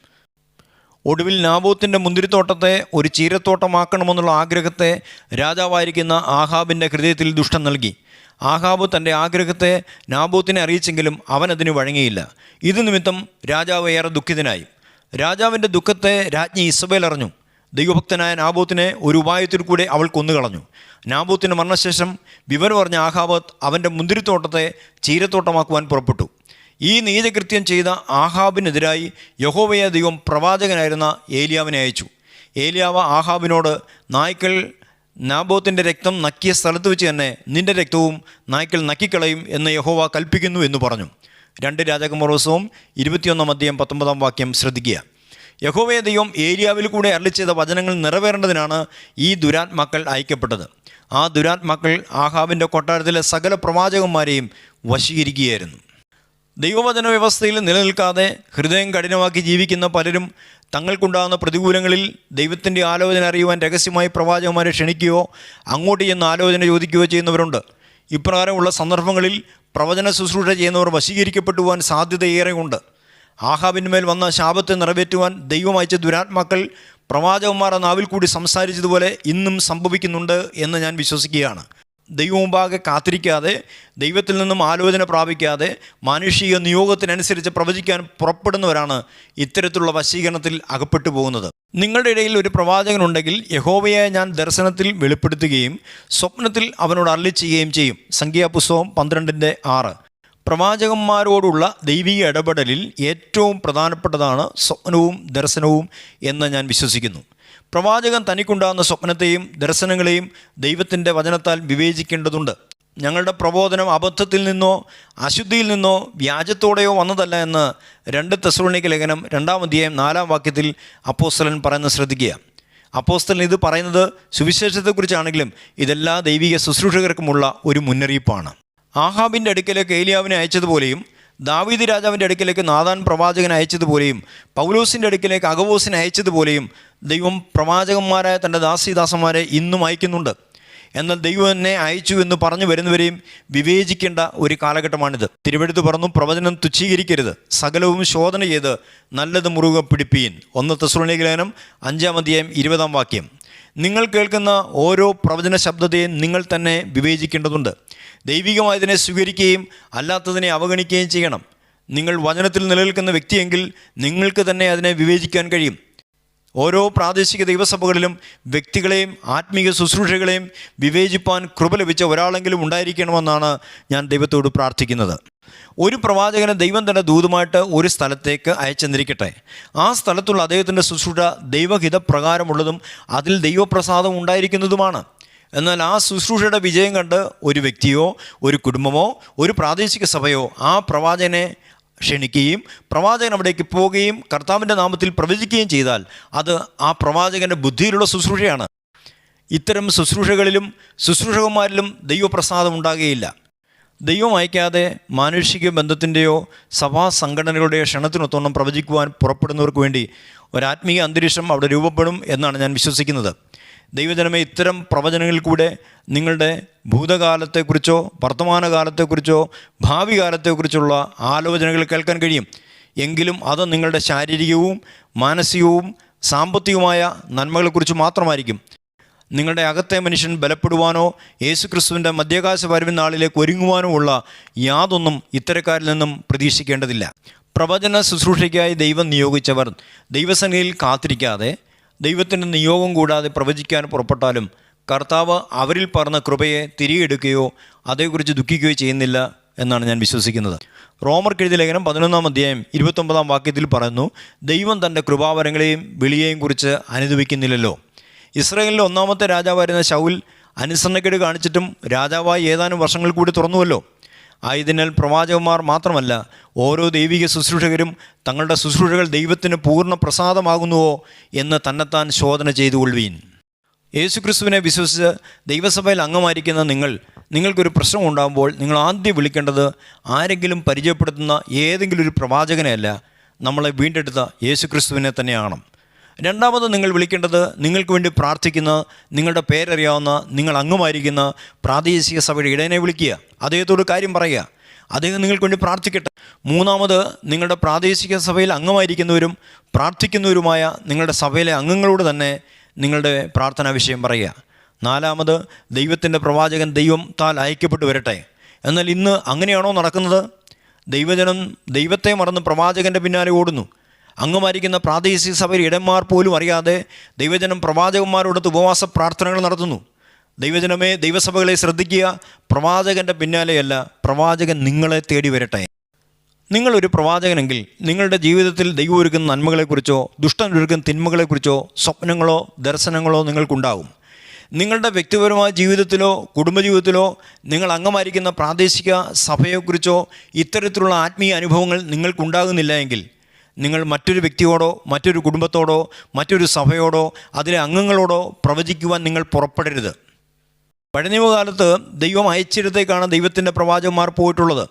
ഒടുവിൽ നാബോത്തിന്റെ മുന്തിരിത്തോട്ടത്തെ ഒരു ചീരത്തോട്ടമാക്കണമെന്നുള്ള ആഗ്രഹത്തെ രാജാവായിരിക്കുന്ന ആഹാബിന്റെ ഹൃദയത്തിൽ ദുഷ്ടം നൽകി. ആഹാബ് തന്റെ ആഗ്രഹത്തെ നാബോത്തിനെ അറിയിച്ചെങ്കിലും അവൻ അതിന് വഴങ്ങിയില്ല. ഇത് നിമിത്തം രാജാവ് ഏറെ ദുഃഖിതനായി. രാജാവിന്റെ ദുഃഖത്തെ രാജ്ഞി ഇസബേൽ അറിഞ്ഞു. ദൈവഭക്തനായ നാബോത്തിനെ ഒരു ഉപായത്തിൽ കൂടെ അവൾ കൊന്നുകളഞ്ഞു. നാബോത്തിന്റെ മരണശേഷം വിവരം പറഞ്ഞ ആഹാബത്ത് അവന്റെ മുന്തിരിത്തോട്ടത്തെ ചീരത്തോട്ടമാക്കുവാൻ പുറപ്പെട്ടു. ഈ നീചകൃത്യം ചെയ്ത ആഹാബിനെതിരായി യഹോവയ ദൈവം പ്രവാചകനായിരുന്ന ഏലിയാവിനെ അയച്ചു. ഏലിയാവ ആഹാബിനോട് നായ്ക്കൾ നാബോത്തിന്റെ രക്തം നക്കിയ സ്ഥലത്ത് വെച്ച് തന്നെ നിന്റെ രക്തവും നായ്ക്കൾ നക്കിക്കളയും എന്ന് യഹോവ കൽപ്പിക്കുന്നു എന്ന് പറഞ്ഞു. രണ്ട് രാജകുമാർ ദിവസവും ഇരുപത്തിയൊന്നാം അധ്യയം പത്തൊമ്പതാം വാക്യം ശ്രദ്ധിക്കുക. യഹോവയ ദൈവം ഏരിയാവിൽ കൂടെ അരളി ചെയ്ത വചനങ്ങൾ നിറവേറേണ്ടതിനാണ് ഈ ദുരാത്മാക്കൾ അയക്കപ്പെട്ടത്. ആ ദുരാത്മാക്കൾ ആഹാവിന്റെ കൊട്ടാരത്തിലെ സകല പ്രവാചകന്മാരെയും വശീകരിക്കുകയായിരുന്നു. ദൈവവചന വ്യവസ്ഥയിൽ നിലനിൽക്കാതെ ഹൃദയം കഠിനമാക്കി ജീവിക്കുന്ന പലരും തങ്ങൾക്കുണ്ടാകുന്ന പ്രതികൂലങ്ങളിൽ ദൈവത്തിന്റെ ആലോചന അറിയുവാൻ രഹസ്യമായി പ്രവാചകന്മാരെ ക്ഷണിക്കുകയോ അങ്ങോട്ട് ചെന്ന് ആലോചന ചോദിക്കുകയോ ചെയ്യുന്നവരുണ്ട്. ഇപ്രകാരമുള്ള സന്ദർഭങ്ങളിൽ പ്രവചന ശുശ്രൂഷ ചെയ്യുന്നവർ വശീകരിക്കപ്പെട്ടുവാൻ സാധ്യതയേറെയുണ്ട്. ആഹാബിന്മേൽ വന്ന ശാപത്തെ നിറവേറ്റുവാൻ ദൈവം അയച്ച ദുരാത്മാക്കൾ പ്രവാചകന്മാർ നാവിൽ കൂടി സംസാരിച്ചതുപോലെ ഇന്നും സംഭവിക്കുന്നുണ്ട് എന്ന് ഞാൻ വിശ്വസിക്കുകയാണ്. ദൈവമുമ്പാകെ കാത്തിരിക്കാതെ ദൈവത്തിൽ നിന്നും ആലോചന പ്രാപിക്കാതെ മാനുഷിക നിയോഗത്തിനനുസരിച്ച് പ്രവചിക്കാൻ പുറപ്പെടുന്നവരാണ് ഇത്തരത്തിലുള്ള വശീകരണത്തിൽ അകപ്പെട്ടു പോകുന്നത്. നിങ്ങളുടെ ഇടയിൽ ഒരു പ്രവാചകനുണ്ടെങ്കിൽ യഹോവയെ ഞാൻ ദർശനത്തിൽ വെളിപ്പെടുത്തുകയും സ്വപ്നത്തിൽ അവനോട് അരളി ചെയ്യും. സംഖ്യാപുസ്തകം പന്ത്രണ്ടിന്റെ ആറ്. പ്രവാചകന്മാരോടുള്ള ദൈവിക ഇടപെടലിൽ ഏറ്റവും പ്രധാനപ്പെട്ടതാണ് സ്വപ്നവും ദർശനവും എന്ന് ഞാൻ വിശ്വസിക്കുന്നു. പ്രവാചകൻ തനിക്കുണ്ടാകുന്ന സ്വപ്നത്തെയും ദർശനങ്ങളെയും ദൈവത്തിന്റെ വചനത്താൽ വിവേചിക്കേണ്ടതുണ്ട്. ഞങ്ങളുടെ പ്രബോധനം അബദ്ധത്തിൽ നിന്നോ അശുദ്ധിയിൽ നിന്നോ വ്യാജത്തോടെയോ വന്നതല്ല എന്ന് രണ്ട് തെസ്രോണിക ലേഖനം രണ്ടാം അധ്യായം നാലാം വാക്യത്തിൽ അപ്പോസ്തലൻ പറയുന്നത് ശ്രദ്ധിക്കുക. അപ്പോസ്തലൻ ഇത് പറയുന്നത് സുവിശേഷത്തെക്കുറിച്ചാണെങ്കിലും ഇതെല്ലാ ദൈവിക ശുശ്രൂഷകർക്കുമുള്ള ഒരു മുന്നറിയിപ്പാണ്. ആഹാബിന്റെ അടുക്കലേക്ക് ഏലിയാവിനെ അയച്ചതുപോലെയും ദാവീദ് രാജാവിന്റെ അടുക്കലേക്ക് നാദാൻ പ്രവാചകനെ അയച്ചതുപോലെയും പൗലോസിന്റെ അടുക്കലേക്ക് അഗവോസിനെ അയച്ചതുപോലെയും ദൈവം പ്രവാചകന്മാരായ തന്റെ ദാസിദാസന്മാരെ ഇന്നും അയക്കുന്നുണ്ട്. എന്നാൽ ദൈവം എന്നെ അയച്ചു എന്ന് പറഞ്ഞു വരുന്നവരെയും വിവേചിക്കേണ്ട ഒരു കാലഘട്ടമാണിത്. തിരുവെടുത്ത് പറഞ്ഞു പ്രവചനം തുച്ഛീകരിക്കരുത് സകലവും ശോധന ചെയ്ത് നല്ലത് മുറുകെ പിടിപ്പീൻ. ഒന്ന് തെസ്രോണികലേനം അഞ്ചാം അധ്യായം ഇരുപതാം വാക്യം. നിങ്ങൾ കേൾക്കുന്ന ഓരോ പ്രവചന ശബ്ദത്തെയും നിങ്ങൾ തന്നെ വിവേചിക്കേണ്ടതുണ്ട്. ദൈവികമായതിനെ സ്വീകരിക്കുകയും അല്ലാത്തതിനെ അവഗണിക്കുകയും ചെയ്യണം. നിങ്ങൾ വചനത്തിൽ നിലനിൽക്കുന്ന വ്യക്തിയെങ്കിൽ നിങ്ങൾക്ക് തന്നെ അതിനെ വിവേചിക്കാൻ കഴിയും. ഓരോ പ്രാദേശിക ദൈവസഭകളിലും വ്യക്തികളെയും ആത്മീയ ശുശ്രൂഷകളെയും വിവേചിപ്പാൻ കൃപ ലഭിച്ച ഒരാളെങ്കിലും ഉണ്ടായിരിക്കണമെന്നാണ് ഞാൻ ദൈവത്തോട് പ്രാർത്ഥിക്കുന്നത്. ഒരു പ്രവാചകനെ ദൈവം തന്നെ ദൂതുമായിട്ട് ഒരു സ്ഥലത്തേക്ക് അയച്ചെന്നിരിക്കട്ടെ. ആ സ്ഥലത്തുള്ള അദ്ദേഹത്തിന്റെ ശുശ്രൂഷ ദൈവഹിതപ്രകാരമുള്ളതും അതിൽ ദൈവപ്രസാദം ഉണ്ടായിരിക്കുന്നതുമാണ്. എന്നാൽ ആ ശുശ്രൂഷയുടെ വിജയം കണ്ട് ഒരു വ്യക്തിയോ ഒരു കുടുംബമോ ഒരു പ്രാദേശിക സഭയോ ആ പ്രവാചകനെ ക്ഷണിക്കുകയും പ്രവാചകൻ അവിടേക്ക് പോവുകയും കർത്താവിന്റെ നാമത്തിൽ പ്രവചിക്കുകയും ചെയ്താൽ അത് ആ പ്രവാചകന്റെ ബുദ്ധിയിലുള്ള ശുശ്രൂഷയാണ് ഇത്തരം ശുശ്രൂഷകളിലും ശുശ്രൂഷകന്മാരിലും ദൈവപ്രസാദം ഉണ്ടാകുകയില്ല. ദൈവം അയക്കാതെ മാനുഷിക ബന്ധത്തിന്റെയോ സഭാ സംഘടനകളുടെയോ ക്ഷണത്തിനൊത്തോണം പ്രവചിക്കുവാൻ പുറപ്പെടുന്നവർക്ക് വേണ്ടി ഒരാത്മീയ അന്തരീക്ഷം അവിടെ രൂപപ്പെടും എന്നാണ് ഞാൻ വിശ്വസിക്കുന്നത്. ദൈവജനമേ ഇത്തരം പ്രവചനങ്ങളിൽ കൂടെ നിങ്ങളുടെ ഭൂതകാലത്തെക്കുറിച്ചോ വർത്തമാനകാലത്തെക്കുറിച്ചോ ഭാവി കാലത്തെക്കുറിച്ചുള്ള ആലോചനകൾ കേൾക്കാൻ കഴിയും. എങ്കിലും അത് നിങ്ങളുടെ ശാരീരികവും മാനസികവും സാമ്പത്തികവുമായ നന്മകളെക്കുറിച്ച് മാത്രമായിരിക്കും. നിങ്ങളുടെ അകത്തെ മനുഷ്യൻ ബലപ്പെടുവാനോ യേശുക്രിസ്തുവിന്റെ മധ്യകാശ വരവിൻ നാളിലേക്ക് ഒരുങ്ങുവാനോ ഉള്ള യാതൊന്നും ഇത്തരക്കാരിൽ നിന്നും പ്രതീക്ഷിക്കേണ്ടതില്ല. പ്രവചന ശുശ്രൂഷയ്ക്കായി ദൈവം നിയോഗിച്ചവർ ദൈവസന്നിധിയിൽ കാത്തിരിക്കാതെ ദൈവത്തിന്റെ നിയോഗം കൂടാതെ പ്രവചിക്കാൻ പുറപ്പെട്ടാലും കർത്താവ് അവരിൽ പറഞ്ഞ കൃപയെ തിരികെടുക്കുകയോ അതേക്കുറിച്ച് ദുഃഖിക്കുകയോ ചെയ്യുന്നില്ല എന്നാണ് ഞാൻ വിശ്വസിക്കുന്നത്. റോമർ കെഴുതി ലേഖനം പതിനൊന്നാം അധ്യായം ഇരുപത്തൊമ്പതാം വാക്യത്തിൽ പറയുന്നു ദൈവം തന്റെ കൃപാവരങ്ങളെയും വിളിയെയും കുറിച്ച് അനുദവിക്കുന്നില്ലല്ലോ ഇസ്രായേലിലെ ഒന്നാമത്തെ രാജാവായിരുന്ന ശൗൽ അനുസരണക്കേട് കാണിച്ചിട്ടും രാജാവായി ഏതാനും വർഷങ്ങൾ കൂടി തുറന്നുവല്ലോ. ആയതിനാൽ പ്രവാചകന്മാർ മാത്രമല്ല ഓരോ ദൈവിക ശുശ്രൂഷകരും തങ്ങളുടെ ശുശ്രൂഷകൾ ദൈവത്തിന് പൂർണ പ്രസാദമാകുന്നുവോ എന്ന് തന്നെത്താൻ ശോധന ചെയ്തു കൊള്ളുവീൻ. യേശുക്രിസ്തുവിനെ വിശ്വസിച്ച് ദൈവസഭയിൽ അംഗമായിരിക്കുന്ന നിങ്ങൾ നിങ്ങൾക്കൊരു പ്രശ്നം ഉണ്ടാകുമ്പോൾ നിങ്ങൾ ആദ്യം വിളിക്കേണ്ടത് ആരെങ്കിലും പരിചയപ്പെടുത്തുന്ന ഏതെങ്കിലും ഒരു പ്രവാചകനെയല്ല നമ്മളെ വീണ്ടെടുത്ത യേശുക്രിസ്തുവിനെ തന്നെയാണ് രണ്ടാമത് നിങ്ങൾ വിളിക്കേണ്ടത് നിങ്ങൾക്ക് വേണ്ടി പ്രാർത്ഥിക്കുന്ന നിങ്ങളുടെ പേരറിയാവുന്ന നിങ്ങൾ അംഗമായിരിക്കുന്ന പ്രാദേശിക സഭയുടെ ഇടയനെ വിളിക്കുക. അദ്ദേഹത്തോട് കാര്യം പറയുക. അദ്ദേഹം നിങ്ങൾക്ക് വേണ്ടി പ്രാർത്ഥിക്കട്ടെ. മൂന്നാമത് നിങ്ങളുടെ പ്രാദേശിക സഭയിൽ അംഗമായിരിക്കുന്നവരും പ്രാർത്ഥിക്കുന്നവരുമായ നിങ്ങളുടെ സഭയിലെ അംഗങ്ങളോട് തന്നെ നിങ്ങളുടെ പ്രാർത്ഥനാ വിഷയം പറയുക. നാലാമത് ദൈവത്തിന്റെ പ്രവാചകൻ ദൈവം താൽ അയക്കപ്പെട്ടു വരട്ടെ. എന്നാൽ ഇന്ന് അങ്ങനെയാണോ നടക്കുന്നത്? ദൈവജനം ദൈവത്തെ മറന്ന് പ്രവാചകന്റെ പിന്നാലെ ഓടുന്നു. അംഗമായിരിക്കുന്ന പ്രാദേശിക സഭയിൽ ഇടന്മാർ പോലും അറിയാതെ ദൈവജനം പ്രവാചകന്മാരോടൊത്ത് ഉപവാസ പ്രാർത്ഥനകൾ നടത്തുന്നു. ദൈവജനമേ ദൈവസഭകളെ ശ്രദ്ധിക്കുക. പ്രവാചകന്റെ പിന്നാലെയല്ല പ്രവാചകൻ നിങ്ങളെ തേടി വരട്ടെ. നിങ്ങളൊരു പ്രവാചകനെങ്കിൽ നിങ്ങളുടെ ജീവിതത്തിൽ ദൈവം ഒരുക്കുന്ന നന്മകളെക്കുറിച്ചോ ദുഷ്ടൻ ഒരുക്കുന്ന തിന്മകളെക്കുറിച്ചോ സ്വപ്നങ്ങളോ ദർശനങ്ങളോ നിങ്ങൾക്കുണ്ടാകും. നിങ്ങളുടെ വ്യക്തിപരമായ ജീവിതത്തിലോ കുടുംബജീവിതത്തിലോ നിങ്ങൾ അംഗമായിരിക്കുന്ന പ്രാദേശിക സഭയെക്കുറിച്ചോ ഇത്തരത്തിലുള്ള ആത്മീയ അനുഭവങ്ങൾ നിങ്ങൾക്കുണ്ടാകുന്നില്ല എങ്കിൽ നിങ്ങൾ മറ്റൊരു വ്യക്തിയോടോ മറ്റൊരു കുടുംബത്തോടോ മറ്റൊരു സഭയോടോ അതിലെ അംഗങ്ങളോടോ പ്രവചിക്കുവാൻ നിങ്ങൾ പുറപ്പെടരുത്. പഴനിമകാലത്ത് ദൈവം അയച്ചിടത്തേക്കാണ് ദൈവത്തിന്റെ പ്രവാചകന്മാർ പോയിട്ടുള്ളത്.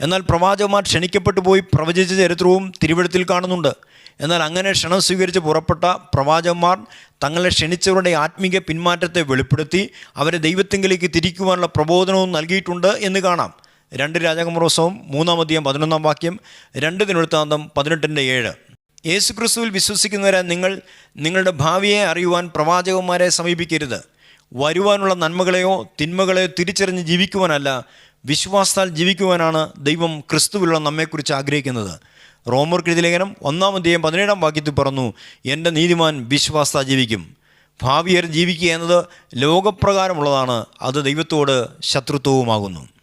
എന്നാൽ പ്രവാചകന്മാർ ക്ഷണിക്കപ്പെട്ടു പോയി പ്രവചിച്ച ചരിത്രവും തിരുവഴുത്തിൽ കാണുന്നുണ്ട്. എന്നാൽ അങ്ങനെ ക്ഷണം സ്വീകരിച്ച് പുറപ്പെട്ട പ്രവാചകന്മാർ തങ്ങളെ ക്ഷണിച്ചവരുടെ ആത്മീക പിന്മാറ്റത്തെ വെളിപ്പെടുത്തി അവരെ ദൈവത്തിങ്കിലേക്ക് തിരിക്കുവാനുള്ള പ്രബോധനവും നൽകിയിട്ടുണ്ട് എന്ന് കാണാം. രണ്ട് രാജകുമാരോത്സവം മൂന്നാം അധ്യായം പതിനൊന്നാം വാക്യം രണ്ട് ദിനവൃത്താന്തം പതിനെട്ടിന്റെ ഏഴ്. യേശു ക്രിസ്തുവിൽ വിശ്വസിക്കുന്നവരെ നിങ്ങൾ നിങ്ങളുടെ ഭാവിയെ അറിയുവാൻ പ്രവാചകന്മാരെ സമീപിക്കരുത്. വരുവാനുള്ള നന്മകളെയോ തിന്മകളെയോ തിരിച്ചറിഞ്ഞ് ജീവിക്കുവാനല്ല വിശ്വാസത്താൽ ജീവിക്കുവാനാണ് ദൈവം ക്രിസ്തുവിലുള്ള നമ്മെക്കുറിച്ച് ആഗ്രഹിക്കുന്നത്. റോമർ ലേഖനം ഒന്നാം അധ്യായം പതിനേഴാം വാക്യത്തിൽ പറഞ്ഞു എന്റെ നീതിമാൻ വിശ്വാസത ജീവിക്കും. ഭാവിയർ ജീവിക്കുക എന്നത് ലോകപ്രകാരമുള്ളതാണ്. അത് ദൈവത്തോട് ശത്രുത്വവുമാകുന്നു.